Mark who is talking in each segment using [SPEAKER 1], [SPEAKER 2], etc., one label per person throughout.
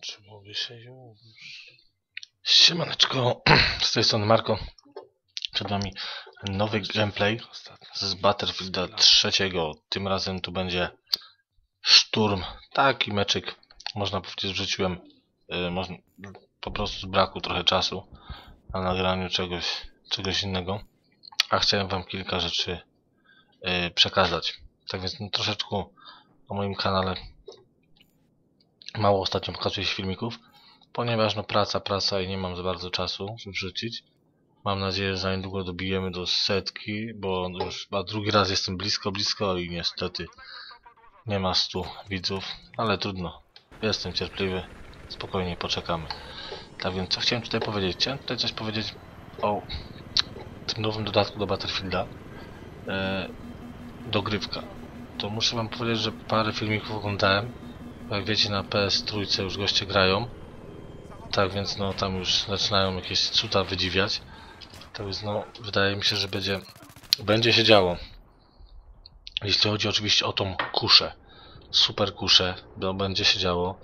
[SPEAKER 1] Włączyłoby się już. Siemaneczko, z tej strony Marko. Przed wami nowy gameplay z Battlefielda trzeciego. Tym razem tu będzie szturm. Taki meczyk, można powiedzieć, wrzuciłem można, po prostu z braku trochę czasu na nagraniu czegoś, czegoś innego. A chciałem wam kilka rzeczy yy, przekazać. Tak więc no, troszeczkę na moim kanale mało ostatnio pokazuje się filmików, ponieważ no praca, praca i nie mam za bardzo czasu, żeby wrzucić. Mam nadzieję, że za niedługo dobijemy do setki, bo już chyba drugi raz jestem blisko, blisko i niestety nie ma stu widzów, ale trudno. Jestem cierpliwy, spokojnie poczekamy. Tak więc co chciałem tutaj powiedzieć? Chciałem tutaj coś powiedzieć o tym nowym dodatku do Battlefielda. E, dogrywka. To muszę wam powiedzieć, że parę filmików oglądałem jak wiecie na PS trójce już goście grają. Tak więc no tam już zaczynają jakieś cuda wydziwiać. Tak więc no wydaje mi się, że będzie będzie się działo. Jeśli chodzi oczywiście o tą kuszę. Super kuszę, bo będzie się działo.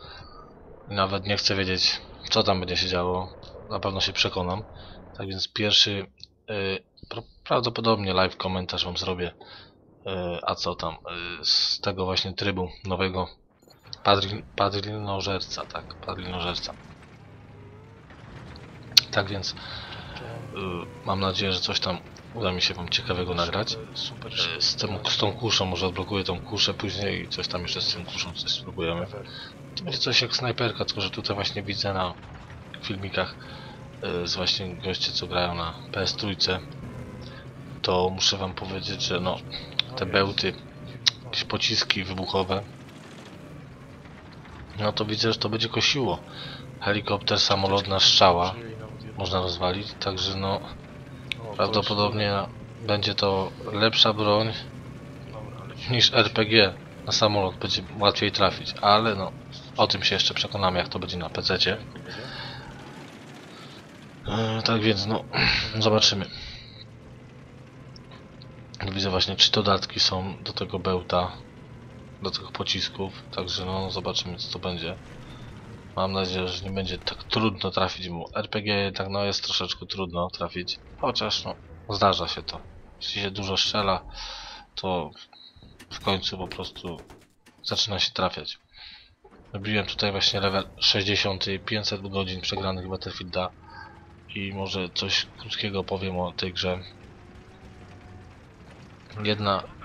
[SPEAKER 1] Nawet nie chcę wiedzieć co tam będzie się działo. Na pewno się przekonam. Tak więc pierwszy yy, prawdopodobnie live komentarz wam zrobię. Yy, a co tam? Yy, z tego właśnie trybu nowego Padrin, padrinożerca, tak, padrinożerca. Tak więc y, mam nadzieję, że coś tam uda mi się wam ciekawego nagrać. Super. Y, z, tym, z tą kuszą, może odblokuję tą kuszę później i coś tam jeszcze z tą kuszą coś spróbujemy. To będzie coś jak snajperka, tylko że tutaj właśnie widzę na filmikach y, z właśnie goście co grają na PS trójce. To muszę wam powiedzieć, że no te bełty, jakieś pociski wybuchowe no to widzę, że to będzie kosiło. Helikopter, samolotna strzała można rozwalić, także no prawdopodobnie będzie to lepsza broń niż RPG na samolot, będzie łatwiej trafić, ale no o tym się jeszcze przekonamy jak to będzie na PC. -cie. E, tak więc no zobaczymy. Widzę właśnie czy dodatki są do tego bełta do tych pocisków, także no zobaczymy co to będzie. Mam nadzieję, że nie będzie tak trudno trafić mu. RPG tak no jest troszeczkę trudno trafić, chociaż no zdarza się to. Jeśli się dużo strzela, to w końcu po prostu zaczyna się trafiać. Robiłem tutaj właśnie level 60, 500 godzin przegranych Battlefielda i może coś krótkiego powiem o tej grze. Jedna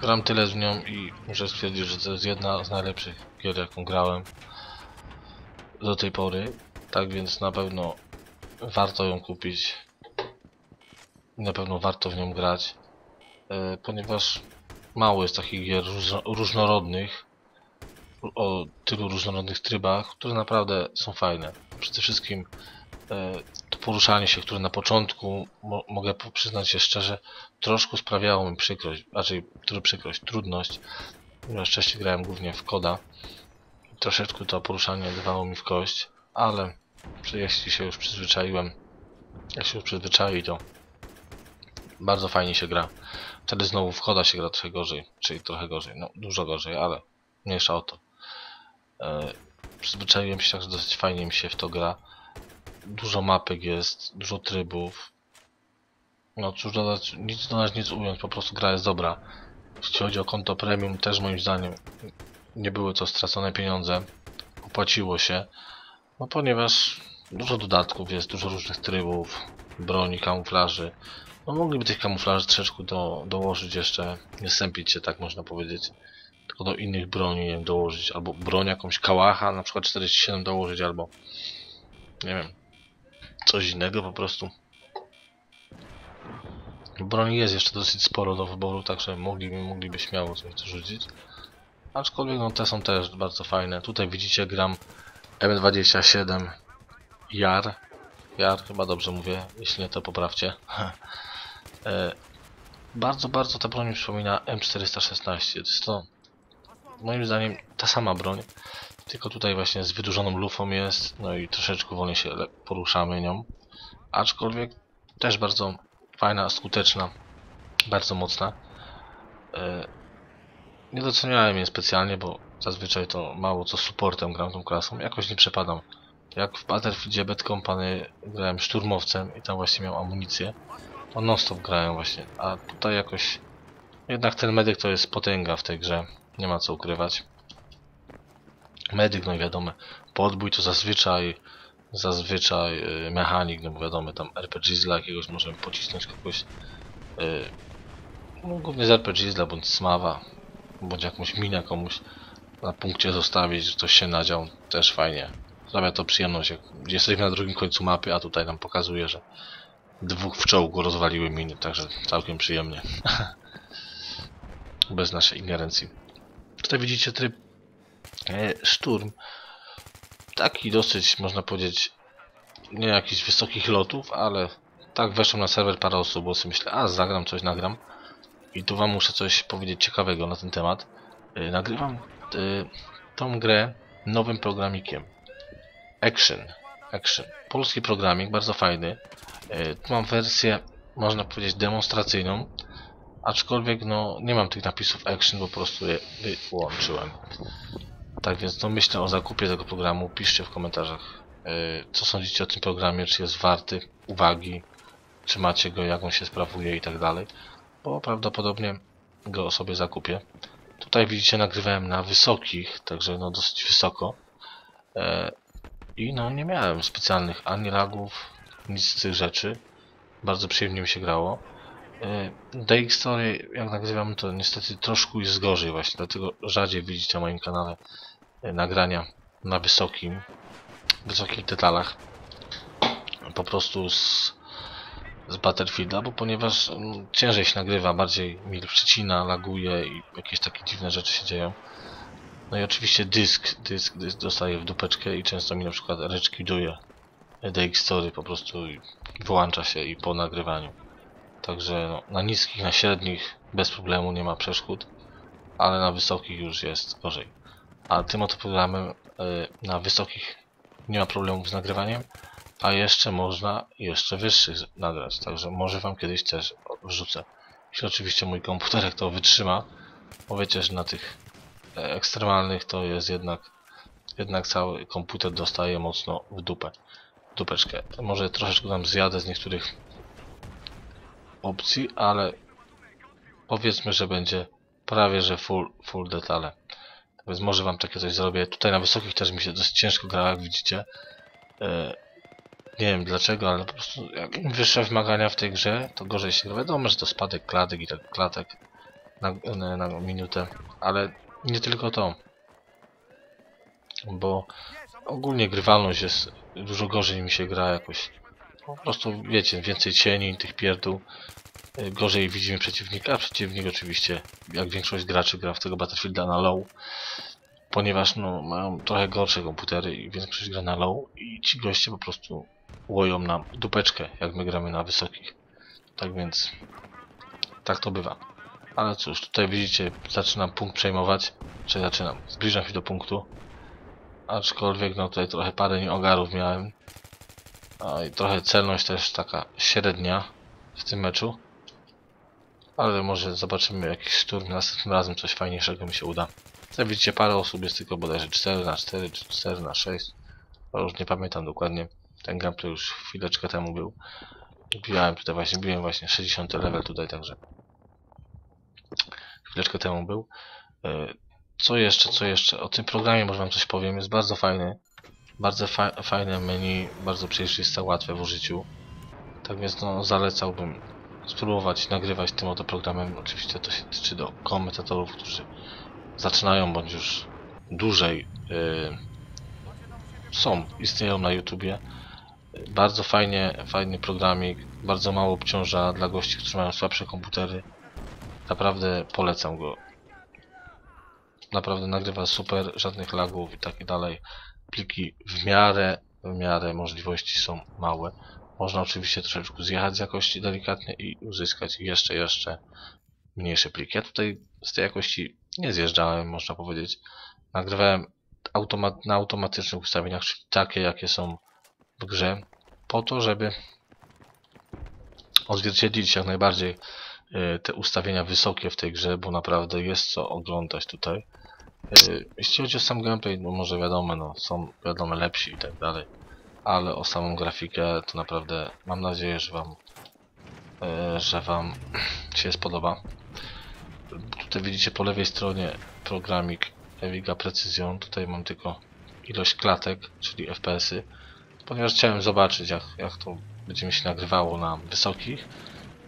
[SPEAKER 1] Gram tyle z nią i muszę stwierdzić, że to jest jedna z najlepszych gier jaką grałem do tej pory. Tak więc na pewno warto ją kupić. Na pewno warto w nią grać. E, ponieważ mało jest takich gier różnorodnych o tylu różnorodnych trybach, które naprawdę są fajne. Przede wszystkim to poruszanie się, które na początku, mo mogę przyznać się szczerze, troszkę sprawiało mi przykrość, raczej który przykrość, trudność, ponieważ wcześniej grałem głównie w koda. Troszeczkę to poruszanie dawało mi w kość, ale jeśli się już przyzwyczaiłem, jak się już przyzwyczai, to bardzo fajnie się gra. Wtedy znowu w koda się gra trochę gorzej, czyli trochę gorzej, no dużo gorzej, ale mniejsza o to. E, przyzwyczaiłem się tak, że dosyć fajnie mi się w to gra dużo mapek jest, dużo trybów. No cóż dodać, nic dodać, nic ująć, po prostu gra jest dobra. Jeśli chodzi o konto premium, też moim zdaniem nie były to stracone pieniądze. Opłaciło się. No ponieważ dużo dodatków jest, dużo różnych trybów, broni, kamuflaży. No mogliby tych kamuflaży troszeczkę do, dołożyć jeszcze, nie sępić się, tak można powiedzieć. Tylko do innych broni nie wiem, dołożyć, albo broń jakąś kałacha, na przykład 47 dołożyć, albo nie wiem, coś innego po prostu. Broni jest jeszcze dosyć sporo do wyboru, także mogliby, mogliby śmiało coś tu rzucić. Aczkolwiek no, te są też bardzo fajne. Tutaj widzicie gram M27 JAR. JAR, chyba dobrze mówię, jeśli nie to poprawcie. e, bardzo, bardzo ta broń przypomina M416. To jest to moim zdaniem ta sama broń, tylko tutaj właśnie z wydłużoną lufą jest, no i troszeczkę wolniej się poruszamy nią. Aczkolwiek też bardzo fajna, skuteczna, bardzo mocna. E, nie doceniałem jej specjalnie, bo Zazwyczaj to mało co supportem gram tą klasą. Jakoś nie przepadam. Jak w Battlefieldzie Bad Company grałem szturmowcem i tam właśnie miał amunicję, to non stop grałem właśnie. A tutaj jakoś... Jednak ten medyk to jest potęga w tej grze. Nie ma co ukrywać. Medyk, no wiadomo, podbój to zazwyczaj zazwyczaj y, mechanik, no bo wiadomo, tam RPG dla jakiegoś możemy pocisnąć kogoś y, no, głównie z RPG dla bądź smawa bądź jakąś minę komuś na punkcie zostawić, że ktoś się nadział, też fajnie. Sprawia to przyjemność, jak jesteśmy na drugim końcu mapy, a tutaj nam pokazuje, że dwóch w czołgu rozwaliły miny, także całkiem przyjemnie. Bez naszej ingerencji. Tutaj widzicie tryb szturm. Taki dosyć, można powiedzieć, nie jakichś wysokich lotów, ale tak weszłem na serwer parę osób, bo sobie myślę, a zagram coś, nagram. I tu wam muszę coś powiedzieć ciekawego na ten temat. Yy, nagrywam yy, tą grę nowym programikiem. Action. Action. Polski programik, bardzo fajny. Tu mam wersję, można powiedzieć, demonstracyjną. Aczkolwiek no nie mam tych napisów Action, bo po prostu je wyłączyłem. Tak więc no myślę o zakupie tego programu. Piszcie w komentarzach, yy, co sądzicie o tym programie, czy jest warty uwagi, czy macie go, jak on się sprawuje i tak dalej. Bo prawdopodobnie go sobie zakupię. Tutaj widzicie nagrywałem na wysokich, także no dosyć wysoko. Yy, I no nie miałem specjalnych ani lagów, nic z tych rzeczy. Bardzo przyjemnie mi się grało. Yy, DX Story, jak nagrywam, to niestety troszkę jest gorzej właśnie, dlatego rzadziej widzicie na moim kanale nagrania na wysokim, wysokich detalach. Po prostu z, z Battlefielda, bo ponieważ mm, ciężej się nagrywa, bardziej mi przycina, laguje i jakieś takie dziwne rzeczy się dzieją. No i oczywiście dysk, dysk, dysk dostaje w dupeczkę i często mi na przykład reczkiduje DX Story po prostu wyłącza się i po nagrywaniu. Także no, na niskich, na średnich bez problemu nie ma przeszkód, ale na wysokich już jest gorzej. A tym oto programem na wysokich nie ma problemów z nagrywaniem, a jeszcze można jeszcze wyższych nagrać, także może wam kiedyś też wrzucę. Jeśli oczywiście mój komputerek to wytrzyma, bo wiecie, że na tych e, ekstremalnych to jest jednak jednak cały komputer dostaje mocno w dupę, dupeczkę. Może troszeczkę tam zjadę z niektórych opcji, ale powiedzmy, że będzie prawie, że full, full detale. Więc może wam takie coś zrobię. Tutaj na wysokich też mi się dosyć ciężko gra, jak widzicie. E, nie wiem dlaczego, ale po prostu jak wyższe wymagania w tej grze, to gorzej się gra. Wiadomo, że to spadek klatek i tak klatek na, na, na minutę, ale nie tylko to. Bo ogólnie grywalność jest dużo gorzej mi się gra jakoś. Po prostu wiecie, więcej cieni, tych pierdół. Y, Gorzej widzimy przeciwnika, a przeciwnik oczywiście, jak większość graczy gra w tego Battlefielda na low. Ponieważ no, mają trochę gorsze komputery i większość gra na low i ci goście po prostu łoją nam dupeczkę, jak my gramy na wysokich. Tak więc tak to bywa. Ale cóż, tutaj widzicie, zaczynam punkt przejmować, czy zaczynam, zbliżam się do punktu. Aczkolwiek no tutaj trochę parę nieogarów miałem. A i trochę celność też taka średnia w tym meczu. Ale może zobaczymy jakiś szturm, następnym razem coś fajniejszego mi się uda. Tutaj widzicie parę osób, jest tylko bodajże 4 na 4 czy 4 na 6 To już nie pamiętam dokładnie. Ten gameplay już chwileczkę temu był. Biłem tutaj właśnie, biłem właśnie 60 level tutaj, także chwileczkę temu był. E, Co jeszcze, co jeszcze? O tym programie może wam coś powiem, jest bardzo fajny. Bardzo fa fajne menu, bardzo przejrzyste, łatwe w użyciu. Tak więc no, zalecałbym spróbować nagrywać tym oto programem. Oczywiście to się tyczy do komentatorów, którzy zaczynają bądź już dłużej yy, są, istnieją na YouTubie. Bardzo fajnie, fajny programik, bardzo mało obciąża dla gości, którzy mają słabsze komputery. Naprawdę polecam go. Naprawdę nagrywa super, żadnych lagów i tak dalej. Pliki w miarę, w miarę możliwości są małe. Można oczywiście troszeczkę zjechać z jakości delikatnie i uzyskać jeszcze, jeszcze mniejsze pliki. Ja tutaj z tej jakości nie zjeżdżałem, można powiedzieć. Nagrywałem automat na automatycznych ustawieniach, czyli takie, jakie są w grze, po to, żeby odzwierciedlić jak najbardziej y, te ustawienia wysokie w tej grze, bo naprawdę jest co oglądać tutaj. Yy, jeśli chodzi o sam gameplay, no może wiadomo, no są wiadomo lepsi i tak dalej, ale o samą grafikę to naprawdę mam nadzieję, że wam yy, że wam się spodoba. Tutaj widzicie po lewej stronie programik Eviga Precision. Tutaj mam tylko ilość klatek, czyli FPS-y, ponieważ chciałem zobaczyć jak, jak to będzie mi się nagrywało na wysokich.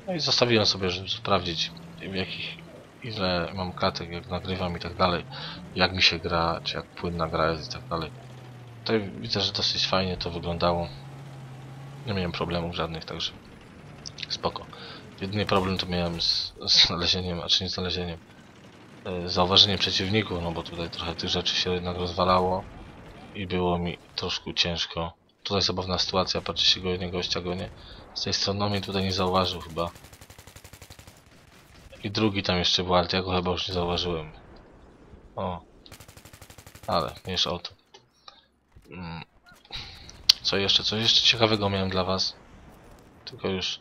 [SPEAKER 1] No i zostawiłem sobie, żeby sprawdzić w jakich ile mam klatek, jak nagrywam i tak dalej, jak mi się gra, czy jak płynna gra jest i tak dalej. Tutaj widzę, że dosyć fajnie to wyglądało. Nie miałem problemów żadnych, także spoko. Jedyny problem to miałem z, z znalezieniem, a czy nie znalezieniem, e, zauważeniem przeciwników, no bo tutaj trochę tych rzeczy się jednak rozwalało i było mi troszkę ciężko. Tutaj zabawna sytuacja, patrzy się go jednego gościa gonię. Z tej strony on mnie tutaj nie zauważył chyba. I drugi tam jeszcze był, ale ja go chyba już nie zauważyłem. O. Ale, mniejsza o to. Mm. Co jeszcze? Co jeszcze ciekawego miałem dla was? Tylko już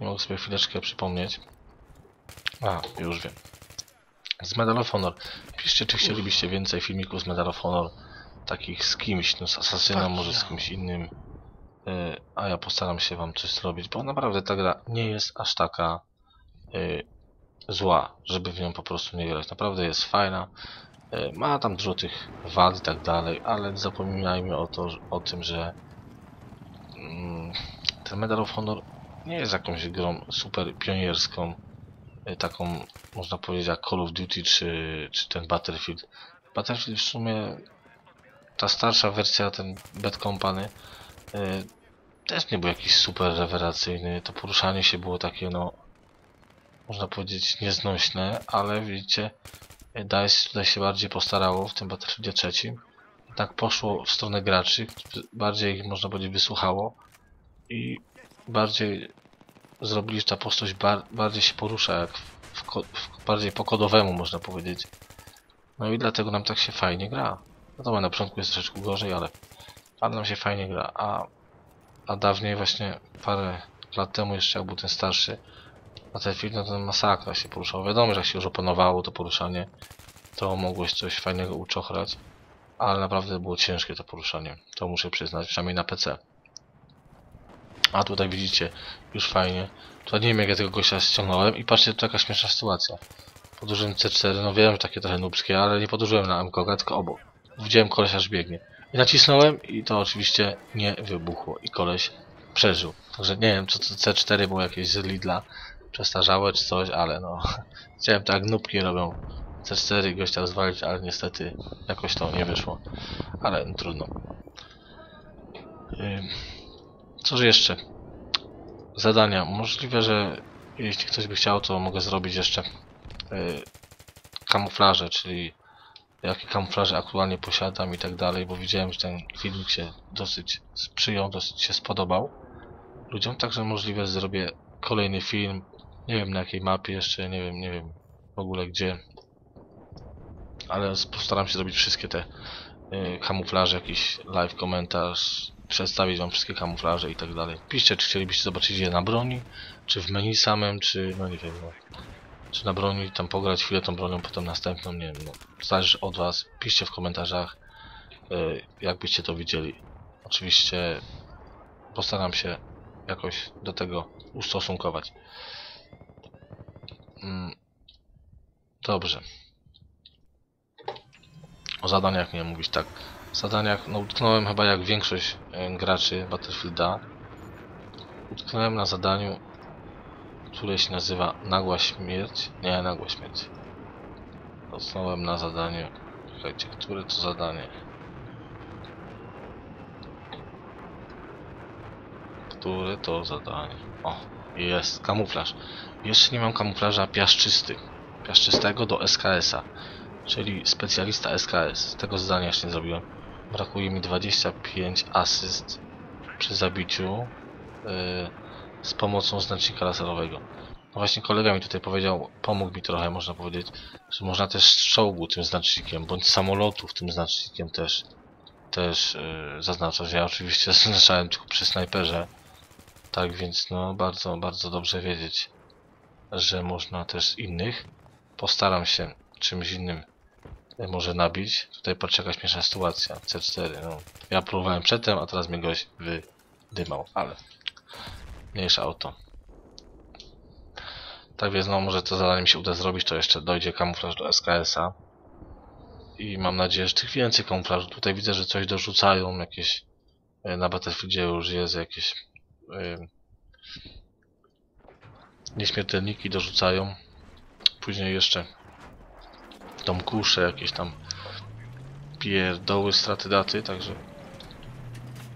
[SPEAKER 1] nie mogę sobie chwileczkę przypomnieć. A, już wiem. Z Medal of Honor. Piszcie, czy chcielibyście więcej filmików z Medal of Honor. Takich z kimś, no z Asasynem,
[SPEAKER 2] Tak,
[SPEAKER 1] może z kimś innym. Y, A ja postaram się wam coś zrobić, bo naprawdę ta gra nie jest aż taka y, zła, żeby w nią po prostu nie grać. Naprawdę jest fajna. Y, Ma tam dużo tych wad i tak dalej, ale zapominajmy o, to, o tym, że mm, ten Medal of Honor nie jest jakąś grą super pionierską, y, taką można powiedzieć jak Call of Duty czy, czy ten Battlefield. Battlefield w sumie ta starsza wersja, ten Bad Company y, też nie był jakiś super rewelacyjny. To poruszanie się było takie no można powiedzieć nieznośne, ale widzicie DICE tutaj się bardziej postarało w tym Battlefieldzie trzecim. Tak poszło w stronę graczy, bardziej ich można powiedzieć wysłuchało i bardziej zrobili, że ta postać bar bardziej się porusza, jak w, w bardziej po kodowemu można powiedzieć. No i dlatego nam tak się fajnie gra. Wiadomo, na początku jest troszeczkę gorzej, ale, ale nam się fajnie gra. A, a dawniej właśnie parę lat temu jeszcze jak był ten starszy Battlefield, no to masakra się poruszał. Wiadomo, że jak się już opanowało to poruszanie, to mogłeś coś fajnego uczochrać, ale naprawdę było ciężkie to poruszanie. To muszę przyznać, przynajmniej na PC. A tutaj widzicie, już fajnie. Tutaj nie wiem jak ja tego gościa ściągnąłem i patrzcie, to jaka śmieszna sytuacja. Podłożyłem C4, no wiem, takie trochę nubskie, ale nie podłożyłem na MKG, tylko obok. Widziałem koleś aż biegnie. I nacisnąłem i to oczywiście nie wybuchło i koleś przeżył. Także nie wiem, czy to C4 było jakieś z Lidla przestarzałe czy coś, ale no chciałem tak nubki robią C4 gościa rozwalić, ale niestety jakoś to nie wyszło. Ale no, trudno. Ym, Cóż jeszcze? Zadania. Możliwe, że jeśli ktoś by chciał, to mogę zrobić jeszcze yy, kamuflaże, czyli jakie kamuflaże aktualnie posiadam i tak dalej, bo widziałem, że ten filmik się dosyć sprzyjał, dosyć się spodobał ludziom, także możliwe, że zrobię kolejny film, nie wiem na jakiej mapie jeszcze, nie wiem, nie wiem w ogóle gdzie, ale postaram się zrobić wszystkie te y, kamuflaże, jakiś live komentarz, przedstawić wam wszystkie kamuflaże i tak dalej. Piszcie, czy chcielibyście zobaczyć je na broni, czy w menu samym, czy no nie wiem, no, czy na broni, tam pograć chwilę tą bronią, potem następną, nie wiem, no, zależy od was. Piszcie w komentarzach, y, jak byście to widzieli. Oczywiście postaram się jakoś do tego ustosunkować. Mm, Dobrze. O zadaniach miałem mówić tak. Zadaniach, no utknąłem chyba jak większość e, graczy Battlefielda. Utknąłem na zadaniu, które się nazywa Nagła Śmierć. Nie, Nagła Śmierć. Utknąłem na zadaniu. Słuchajcie, które to zadanie? Które to zadanie? O, jest kamuflaż. Jeszcze nie mam kamuflaża piaszczysty. Piaszczystego do SKS-a. Czyli specjalista SKS. Tego zadania jeszcze nie zrobiłem. Brakuje mi 25 asyst przy zabiciu yy, z pomocą znacznika laserowego. No właśnie kolega mi tutaj powiedział, pomógł mi trochę, można powiedzieć, że można też z tym znacznikiem, bądź samolotów tym znacznikiem też też yy, zaznaczać. Ja oczywiście zaznaczałem tylko przy snajperze. Tak więc no bardzo, bardzo dobrze wiedzieć, że można też innych. Postaram się czymś innym e, może nabić. Tutaj patrzcie jaka śmieszna sytuacja. C4, no. Ja próbowałem przedtem, a teraz mnie goś wydymał, ale mniejsza o to. Tak więc no może to zadanie mi się uda zrobić, to jeszcze dojdzie kamuflaż do SKS-a. I mam nadzieję, że tych więcej kamuflażu. Tutaj widzę, że coś dorzucają, jakieś e, na Battlefieldzie już jest jakieś nieśmiertelniki dorzucają. Później jeszcze tą kuszę, jakieś tam pierdoły, straty daty, także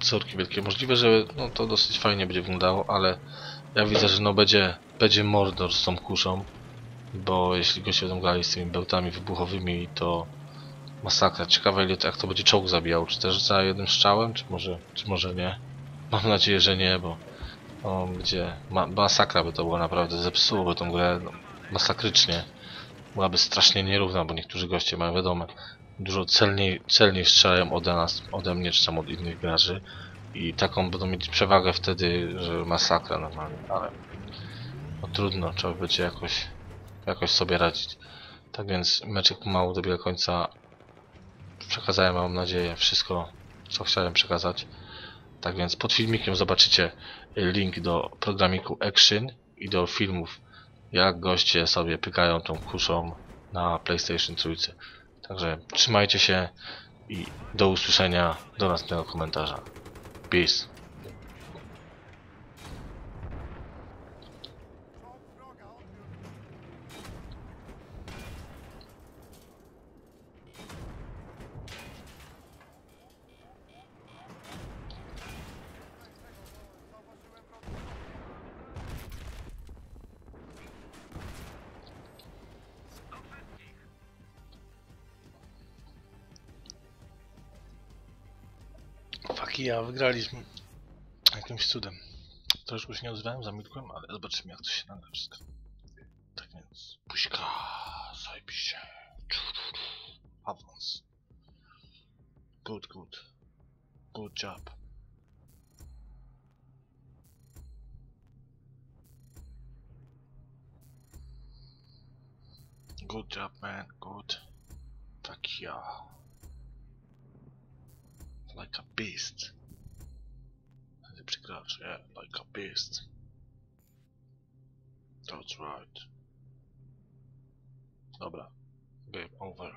[SPEAKER 1] sorki wielkie. Możliwe, że no, to dosyć fajnie będzie wyglądało, ale ja widzę, że no będzie, będzie Mordor z tą kuszą, bo jeśli go się będą grali z tymi bełtami wybuchowymi, to masakra. Ciekawe jak to będzie czołg zabijał, czy też za jednym strzałem, czy może, czy może nie. Mam nadzieję, że nie, bo o, będzie ma, masakra by to była naprawdę, zepsułoby tą grę no, masakrycznie. Byłaby strasznie nierówna, bo niektórzy goście mają wiadomo, dużo celniej, celniej strzelają ode nas, ode mnie, czy tam od innych graczy i taką będą mieć przewagę wtedy, że masakra normalnie, ale no trudno, trzeba będzie jakoś, jakoś sobie radzić. Tak więc meczek pomału dobiega końca. Przekazałem, mam nadzieję, wszystko, co chciałem przekazać. Tak więc pod filmikiem zobaczycie link do programiku Action i do filmów, jak goście sobie pykają tą kuszą na PlayStation Trójce. Także trzymajcie się i do usłyszenia do następnego komentarza. Peace. Faki, ja wygraliśmy. Jakimś cudem. Troszkę się nie odzywałem, zamilkłem, ale zobaczymy jak to się nagra wszystko. Tak więc, buźka, zajebiście. Awans. Good, good. Good job. Good job, man. Good. Fuck yeah. Like a beast. Yeah, like a beast. That's right. Dobra. Game over.